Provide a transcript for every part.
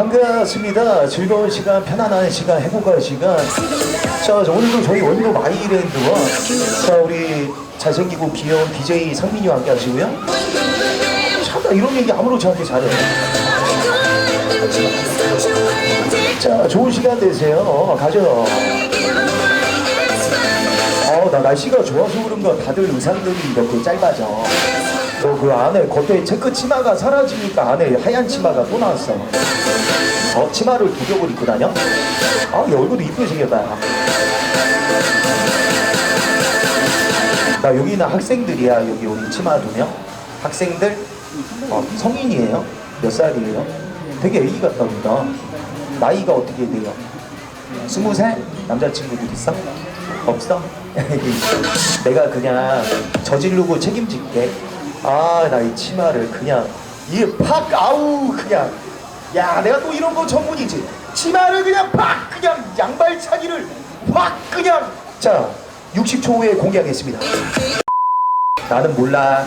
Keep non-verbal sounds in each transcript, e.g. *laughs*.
반갑습니다. 즐거운 시간, 편안한 시간, 행복한 시간. 자, 저 오늘도 저희 원로 마이랜드와 자, 우리 잘생기고 귀여운 DJ 성민이와 함께 하시고요. 참 나 이런 얘기 아무렇지 않게 잘해요. 자, 좋은 시간 되세요. 어, 가죠. 어, 나 날씨가 좋아서 그런가 다들 의상들이 이렇게 짧아져. 어, 그 안에 겉에 체크 치마가 사라지니까 안에 하얀 치마가 또 나왔어. 어, 치마를 두 겹을 입고 다녀? 아, 이 얼굴도 이쁘게 생겼다. 나 여기는 학생들이야, 여기 우리 치마 두 명. 학생들, 어, 성인이에요. 몇 살이에요? 되게 애기 같다 보다. 나이가 어떻게 돼요? 스무 살? 남자친구도 있어? 없어? *laughs* 내가 그냥 저지르고 책임질게. 아, 나 이 치마를 그냥 이게 팍 아우 그냥 야, 내가 또 이런 거 전문이지. 치마를 그냥 팍 그냥 양발차기를 확 그냥 자, 60초 후에 공개하겠습니다. 나는 몰라.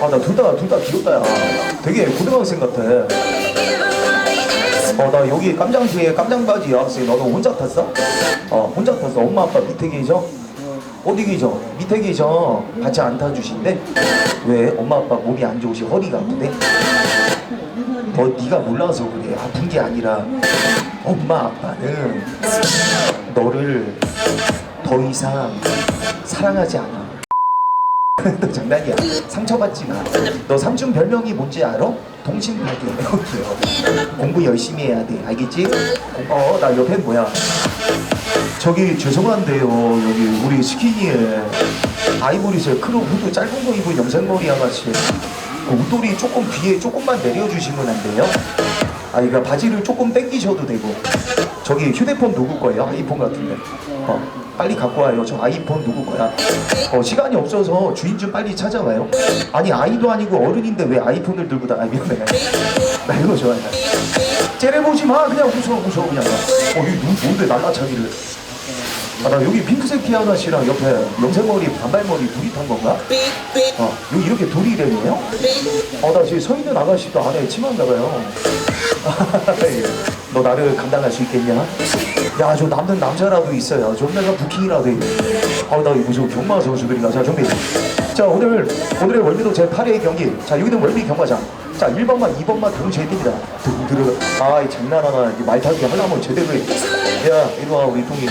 아, 나 둘 다 둘 다 귀엽다 야. 되게 고등학생 같아. 어, 나 여기 깜장 뒤에 깜장 바지 여학생 너는 혼자 탔어? 어, 혼자 탔어. 엄마 아빠 밑에 계셔? 어디 계셔? 밑에 계셔. 같이 안 타주신대? 왜? 엄마 아빠 몸이 안 좋으시 허리가 아프대? 너 네가 몰라서 그래. 아픈 게 아니라 엄마 아빠는 너를 더 이상 사랑하지 않아. *laughs* 너 장난이야. 상처받지 마. 너 삼촌 별명이 뭔지 알아? 동심파괴. *laughs* 여기요. 공부 열심히 해야 돼. 알겠지? 어, 나 옆에 뭐야? 저기 죄송한데요. 여기 우리 스키니에 아이보리색 크롭 후드 짧은 거 입은 염색머리 아가씨. 그 웃돌이 조금 뒤에 조금만 내려주시면 안 돼요? 아, 이거 바지를 조금 당기셔도 되고. 저기 휴대폰 누구 거예요? 아이폰 같은데. 어, 빨리 갖고 와요. 저 아이폰 누구 거야? 어, 시간이 없어서 주인 좀 빨리 찾아와요. 아니, 아이도 아니고 어른인데 왜 아이폰을 들고 다, 아, 미안해. 나 이거 좋아해. 째려보지 마. 그냥 웃어, 웃어, 그냥. 어, 이눈 뭔데 날라차기를. 아, 나 여기 핑크색 피아노 씨랑 옆에 염색머리, 반발머리 둘이 탄 건가? 어, 여기 이렇게 둘이 이래요? 어, 나 지금 서 있는 아가씨도 안에 치마인가 봐요. *laughs* 너 나를 감당할 수 있겠냐? 야, 저 남는 남자라도 있어요. 좀 내가 부킹이라도 해. 아, 나 이거 저 경마 선수들이나. 자, 준비. 자, 오늘, 오늘의 월미도 제 8회 경기. 자, 여기는 월미 경마장. 자, 1번만, 2번만 동시에 뜁니다. 등 들어. 아, 이 장난하나. 이 말타기 하려면 제대로 해. 야, 이리 와, 우리 뚱이.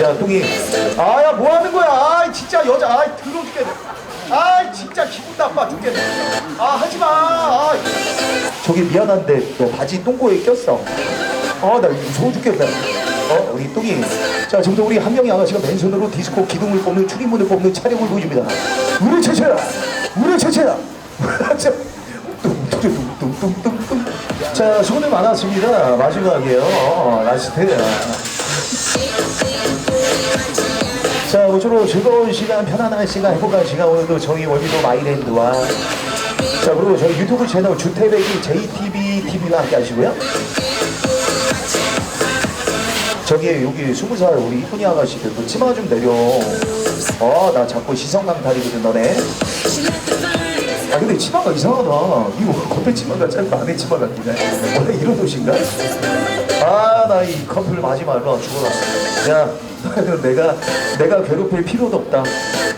야, 뚱이. 아, 야, 뭐 하는 거야? 아, 진짜 여자. 아, 더러워 죽겠네. 아, 진짜 기분 나빠 죽겠네. 아, 하지 마. 아, 저기 미안한데 너 바지 똥꼬에 꼈어. 아, 나 무서워 죽겠네. 어, 우리 뚱이. 자, 지금부터 우리 한 명의 아가씨가 맨손으로 디스코 기둥을 뽑는 출입문을 뽑는 촬영을 보여줍니다. 우리 체체야! 우리 체체야! *laughs* 자, 수고들 많았습니다. 마지막이에요. 어, 라스트. 자, 모쪼록 즐거운 시간, 편안한 시간, 행복한 시간 오늘도 저희 월미도 마이랜드와 자 그리고 저희 유튜브 채널 주태백이 JTB TV와 함께 하시고요. 저기 여기 스무 살 우리 이쁜이 아가씨들 그 치마 좀 내려. 어 나 자꾸 시선 강탈이거든 너네. 아 근데 치마가 이상하다. 이거 겉에 치마가 짧고 안에 치마가 기네. 원래 이런 옷인가? 아 나 이 커플 마지 말라 죽어라. 야 *laughs* 내가 내가 괴롭힐 필요도 없다.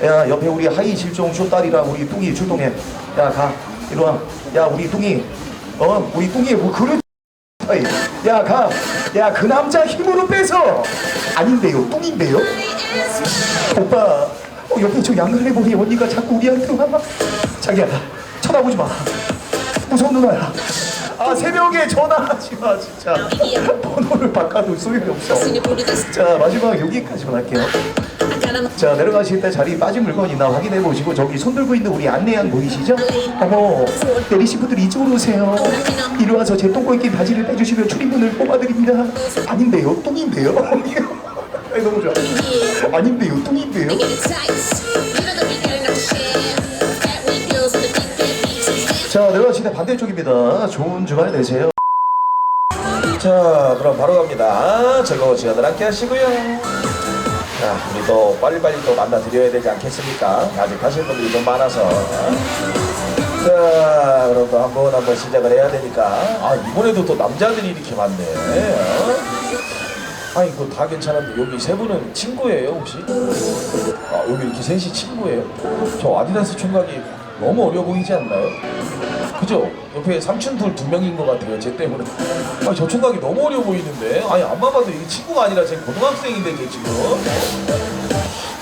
야 옆에 우리 하이 실종 쇼딸이랑 우리 뚱이 출동해. 야 가 이리 와. 야 우리 뚱이 어 우리 뚱이 뭐? 아이, 야 가. 야 그 남자 힘으로 빼서 아닌데요 뚱인데요? 오빠 어, 옆에 저 양갈래 보니 언니가 자꾸 우리한테 와. 자기야 쳐다보지 마. 무서운 누나야. 아 새벽에 전화하지 마 진짜. 번호를 바꿔도 소용이 없어. 자 마지막 여기까지만 할게요. 자 내려가실 때 자리 빠진 물건 있나 확인해 보시고 저기 손 들고 있는 우리 안내양 보이시죠? 어머 내리신 분들 이쪽으로 오세요. 이리 와서 제 똥꼬 있긴 바지를 빼주시면 출입문을 뽑아드립니다. 아닌데요 똥인데요? *laughs* 아니, 너무 좋아. 아닌데요 똥인데요? 자 내려가 실때 반대쪽입니다. 좋은 주말 되세요. 자 그럼 바로 갑니다 즐거운 시간들 함께 하시고요 자 우리 또 빨리빨리 또 만나 드려야 되지 않겠습니까 아직 하실 분들이 좀 많아서 자, 그럼 또 한 번 한 번 시작을 해야 되니까. 아, 이번에도 또 남자들이 이렇게 많네. 어? 아니, 그거 다 괜찮은데 여기 세 분은 친구예요, 혹시? 아, 여기 이렇게 셋이 친구예요? 저 아디다스 총각이 너무 어려 보이지 않나요? 그죠? 옆에 삼촌들 두 명인 것 같아요, 쟤 때문에. 아니, 저 총각이 너무 어려 보이는데? 아니, 안만 봐도 이게 친구가 아니라 쟤 고등학생인데, 쟤 지금.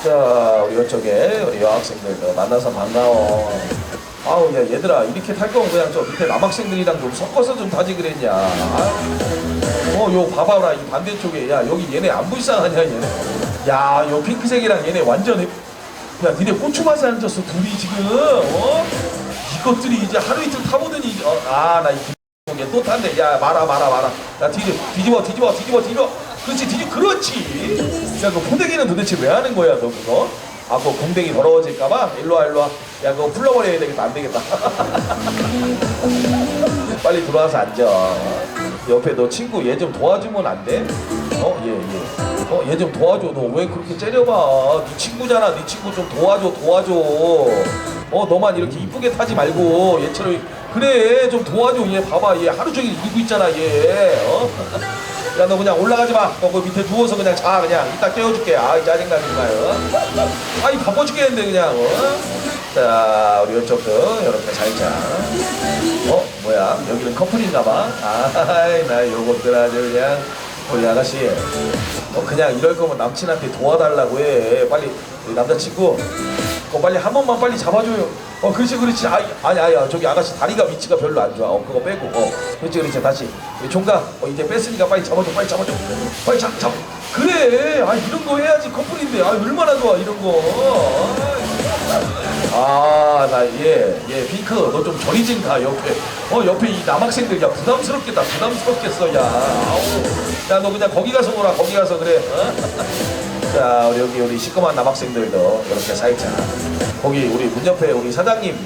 자, 우리 이쪽에 우리 여학생들 만나서 반가워. 아우, 야, 얘들아, 이렇게 탈 거면 그냥 저 밑에 남학생들이랑 좀 섞어서 좀 타지 그랬냐. 아유. 어, 요 봐봐라, 이 반대쪽에. 야, 여기 얘네 안 불쌍하냐, 얘네. 야, 요 핑크색이랑 얘네 완전. 해- 야, 니네 고추 맛에 앉았어, 둘이 지금. 어? 이것들이 이제 하루 이틀 타보더니, 어, 아, 나이 이게 또 탔네. 야, 말아, 말아, 말아. 야, 뒤집어, 뒤집어, 뒤집어, 뒤집어, 뒤집어. 그렇지, 뒤집어, 그렇지. 야, 그 포대기는 도대체 왜 하는 거야, 너 그거? 아, 그 공댕이 더러워질까봐? 일로 와, 일로 와. 야, 그거 풀러버려야 되겠다. 안 되겠다. *laughs* 빨리 들어와서 앉아. 옆에 너 친구 얘 좀 도와주면 안 돼? 어, 얘, 얘. 어, 얘 좀 도와줘. 너 왜 그렇게 째려봐? 네 친구잖아. 네 친구 좀 도와줘, 도와줘. 어, 너만 이렇게 이쁘게 타지 말고 얘처럼 그래 좀 도와줘. 얘 봐봐. 얘 하루 종일 이러고 있잖아. 얘. 어? 야, 너 그냥 올라가지 마. 너 그 밑에 누워서 그냥 자. 그냥 이따 깨워줄게. 아이 짜증나지 마요. 아이 바빠 죽겠는데 그냥. 어? 자, 우리 이쪽도 이렇게 살짝. 어? 뭐야? 여기는 커플인가봐? *laughs* 아이, 나 요것들 아주 그냥. 우리 아가씨. 어, 그냥 이럴 거면 남친한테 도와달라고 해. 빨리, 남자친구. 어, 빨리 한 번만 빨리 잡아줘요. 어, 그렇지, 그렇지. 아이, 아니, 아니야. 저기 아가씨 다리가 위치가 별로 안 좋아. 어, 그거 빼고. 어, 그렇지, 그렇지. 다시. 총각, 어, 이제 뺐으니까 빨리 잡아줘. 빨리 잡아줘. 빨리 잡, 잡. 그래. 아, 이런 거 해야지 커플인데. 아, 얼마나 좋아, 이런 거. 아, 나 얘, 얘 핑크, 너 좀 저리 좀 가, 옆에. 어, 옆에 이 남학생들, 야, 부담스럽겠다, 부담스럽겠어, 야. 아우. 야, 너 그냥 거기 가서 놀아, 거기 가서 그래. 어? 자, 우리 여기 우리 시커먼 남학생들도 이렇게 살짝. 거기 우리 문 옆에 우리 사장님,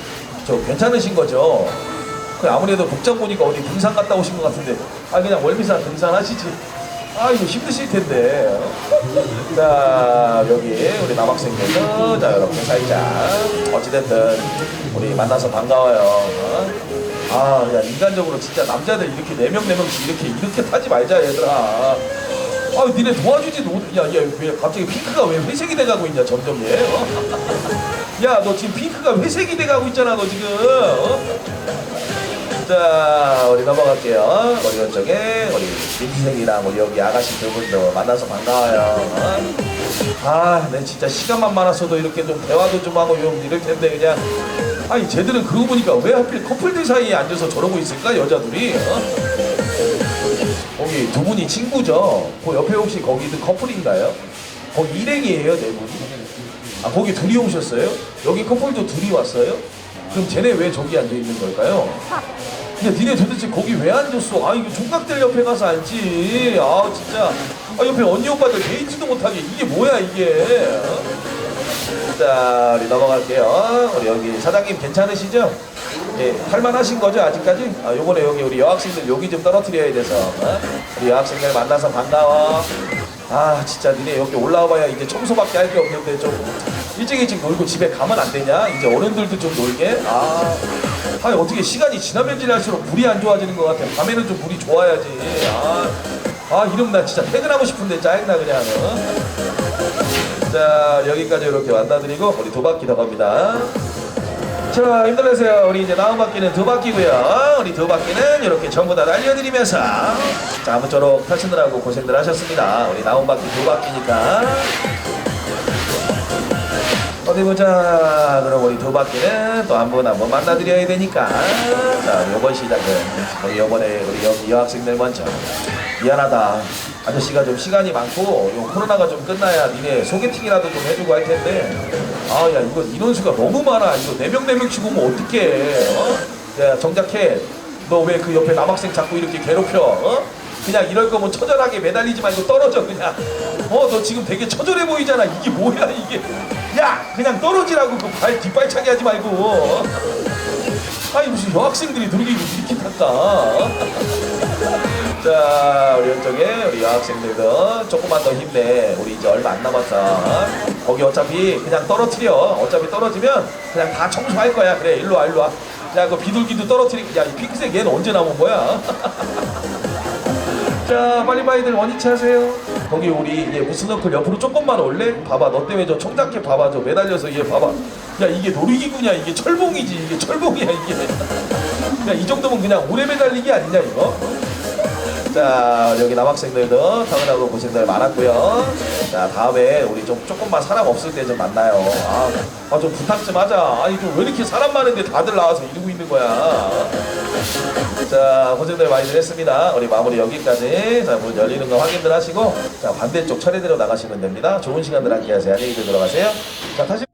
저 괜찮으신 거죠? 그 아무래도 복장 보니까 어디 등산 갔다 오신 것 같은데, 아, 그냥 월미산 등산 하시지. 아, 이거 힘드실 텐데. 자, 여기 우리 남학생들도 자, 이렇게 살짝. 어찌됐든, 우리 만나서 반가워요. 어? 아, 야, 인간적으로 진짜 남자들 이렇게 네 명, 네 이렇게, 이렇게 타지 말자, 얘들아. 아, 니네 도와주지도 못, 야, 야, 왜 갑자기 핑크가 왜 회색이 돼가고 있냐, 점점 얘. 어? 야, 너 지금 핑크가 회색이 돼가고 있잖아, 너 지금. 어? 자, 우리 넘어갈게요. 우리 이쪽에 우리 민생이랑 우리 여기 아가씨 두 분도 만나서 반가워요. 어? 아, 내 진짜 시간만 많았어도 이렇게 좀 대화도 좀 하고 좀 이럴 텐데 그냥 아니 쟤들은 그러고 보니까 왜 하필 커플들 사이에 앉아서 저러고 있을까 여자들이? 어? 거기 두 분이 친구죠. 그 옆에 혹시 거기도 커플인가요? 거기 일행이에요, 네 분이. 아, 거기 둘이 오셨어요? 여기 커플도 둘이 왔어요? 그럼 쟤네 왜 저기 앉아 있는 걸까요? 야, 니네 도대체 거기 왜 앉았어? 아, 이거 총각들 옆에 가서 앉지. 아, 진짜. 아, 옆에 언니 오빠들 개인지도 못하게. 이게 뭐야, 이게. 어? 자, 우리 넘어갈게요. 우리 여기 사장님 괜찮으시죠? 예, 할만하신 거죠, 아직까지? 아, 요번에 여기 우리 여학생들 여기 좀 떨어뜨려야 돼서. 어? 우리 여학생들 만나서 반가워. 아, 진짜 니네 여기 올라와 봐야 이제 청소밖에 할 게 없는데 좀 일찍 일찍 놀고 집에 가면 안 되냐? 이제 어른들도 좀 놀게? 아, 아니, 어떻게 시간이 지나면 지날수록 불이 안 좋아지는 것 같아. 밤에는 좀 불이 좋아야지. 아, 아 이러면 나 진짜 퇴근하고 싶은데 짜증나 그냥. 어? 자 여기까지 이렇게 만나드리고 우리 두 바퀴 더 갑니다. 자 힘들으세요. 우리 이제 다음 바퀴는 두 바퀴고요. 우리 두 바퀴는 이렇게 전부 다 날려드리면서 자 아무쪼록 타시느라고 고생들 하셨습니다. 우리 나온 바퀴 두 바퀴니까 어디 보자. 그럼 우리 두 바퀴는 또한분한번 만나드려야 되니까. 자, 요번 시작은 요번에 우리 여기 여학생들 먼저 미안하다. 아저씨가 좀 시간이 많고 요 코로나가 좀 끝나야 니네 소개팅이라도 좀 해주고 할 텐데 아 야 이거 인원수가 너무 많아 이거 네 명 네 명씩 오면 어떡해 어? 야 정작해 너 왜 그 옆에 남학생 자꾸 이렇게 괴롭혀 어? 그냥 이럴 거면 처절하게 매달리지 말고 떨어져 그냥 어 너 지금 되게 처절해 보이잖아 이게 뭐야 이게 야 그냥 떨어지라고 그 발 뒷발차기 하지 말고 어? 아니 무슨 여학생들이 놀기고 이렇게 어? 자 우리 이쪽에 우리 여학생들도 조금만 더 힘내 우리 이제 얼마 안 남았어 어? 거기 어차피 그냥 떨어뜨려 어차피 떨어지면 그냥 다 청소할 거야 그래 일로 와 일로 와 야, 그 비둘기도 떨어뜨리. 야, 이 핑크색 얘는 언제 나온 거야? *laughs* 자, 빨리 빨리들 원위치 하세요. 거기 우리 얘 무스너클 옆으로 조금만 올래? 봐봐, 너 때문에 저 청자켓 봐봐, 저 매달려서 얘 봐봐. 야, 이게 놀이기구냐? 이게 철봉이지. 이게 철봉이야, 이게. 야, 이 정도면 그냥 오래 매달리기 아니냐, 이거? 자, 여기 남학생들도 당연하고 고생들 많았고요. 자, 다음에 우리 좀 조금만 사람 없을 때 좀 만나요. 아, 아, 좀 부탁 좀 하자. 아니, 좀 왜 이렇게 사람 많은데 다들 나와서 이러고 있는 거야. 자, 고생들 많이들 했습니다. 우리 마무리 여기까지. 자, 문 열리는 거 확인들 하시고, 자, 반대쪽 차례대로 나가시면 됩니다. 좋은 시간들 함께 하세요. 안녕히 들어가세요. 자, 다시.